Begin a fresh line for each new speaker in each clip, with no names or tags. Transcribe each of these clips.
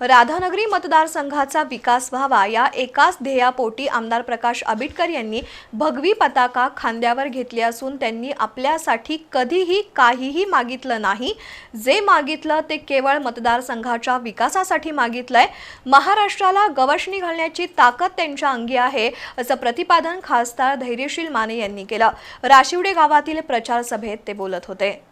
राधानगरी मतदारसंघाचा विकास व्हावा या एकाच ध्येयापोटी आमदार प्रकाश आबिटकर यांनी भगवी पताका खांद्यावर घेतली असून त्यांनी आपल्यासाठी कधीही काहीही मागितलं नाही. जे मागितलं ते केवळ मतदारसंघाच्या विकासासाठी मागितलंय. महाराष्ट्राला गवशणी घालण्याची ताकद त्यांच्या अंगी आहे असं प्रतिपादन खासदार धैर्यशील माने यांनी केलं. राशिवडे गावातील प्रचार सभेत ते बोलत होते.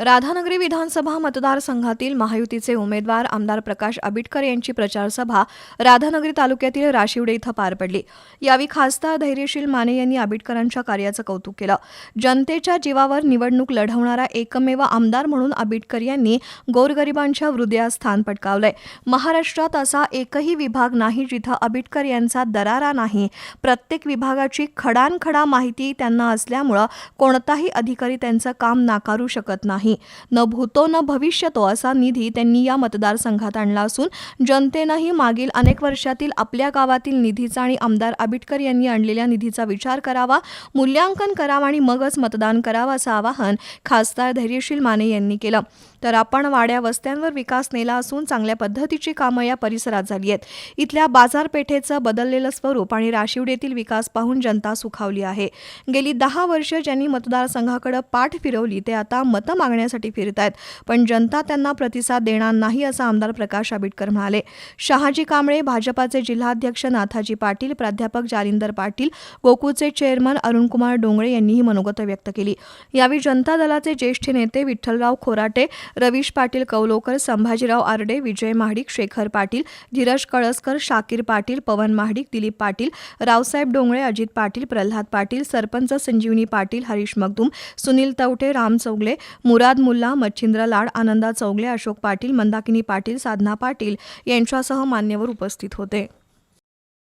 राधानगरी विधानसभा मतदारसंघातील महायुतीचे उमेदवार आमदार प्रकाश आबिटकर यांची प्रचारसभा राधानगरी तालुक्यातील राशिवडे इथं पार पडली. यावेळी खासदार धैर्यशील माने यांनी आबिटकरांच्या कार्याचं कौतुक केलं. जनतेच्या जीवावर निवडणूक लढवणारा एकमेव आमदार म्हणून आबिटकर यांनी गोरगरिबांच्या हृदयात स्थान पटकावलंय. महाराष्ट्रात असा एकही विभाग नाही जिथं आबिटकर यांचा दरारा नाही. प्रत्येक विभागाची खडानखडा माहिती त्यांना असल्यामुळं कोणताही अधिकारी त्यांचं काम नाकारू शकत नाही. न भूतो न भविष्यतो असा निधी त्यांनी या मतदारसंघात आणला असून जनतेनंही मागील अनेक वर्षातील आपल्या गावातील निधीचा आणि आमदार आबिटकर यांनी आणलेल्या निधीचा विचार करावा मूल्यांकन करावा आणि मगच मतदान करावं असं आवाहन खासदार धैर्यशील माने यांनी केलं. तर आपण वाड्या वस्त्यांवर विकास नेला असून चांगल्या पद्धतीची कामं या परिसरात झाली आहेत. इथल्या बाजारपेठेचं बदललेलं स्वरूप आणि राशिवडेतील विकास पाहून जनता सुखावली आहे. गेली दहा वर्ष ज्यांनी मतदारसंघाकडे पाठ फिरवली ते आता मतं मागण्यासाठी फिरत आहेत. पण जनता त्यांना प्रतिसाद देणार नाही असं आमदार प्रकाश आबिटकर म्हणाले. शहाजी कांबळे भाजपाचे जिल्हाध्यक्ष नाथाजी पाटील प्राध्यापक जालिंदर पाटील गोकुळचे चेअरमन अरुणकुमार डोंगळे यांनीही मनोगत व्यक्त केली. यावेळी जनता दलाचे ज्येष्ठ नेते विठ्ठलराव खोराटे रवीश पाटील कौलोकर संभाजीराव आर्डे विजय महाडिक शेखर पाटील धीरज कळसकर शाकीर पाटील पवन महाडिक दिलीप पाटील रावसाहेब डोंगळे अजित पाटील प्रल्हाद पाटील सरपंच संजीवनी पाटील हरीश मगदूम सुनील तवटे राम चौगले मुराद मुल्ला मच्छिंद्र लाड आनंदा चौगले अशोक पाटील मंदाकिनी पाटील साधना पाटील यांच्यासह मान्यवर उपस्थित होते.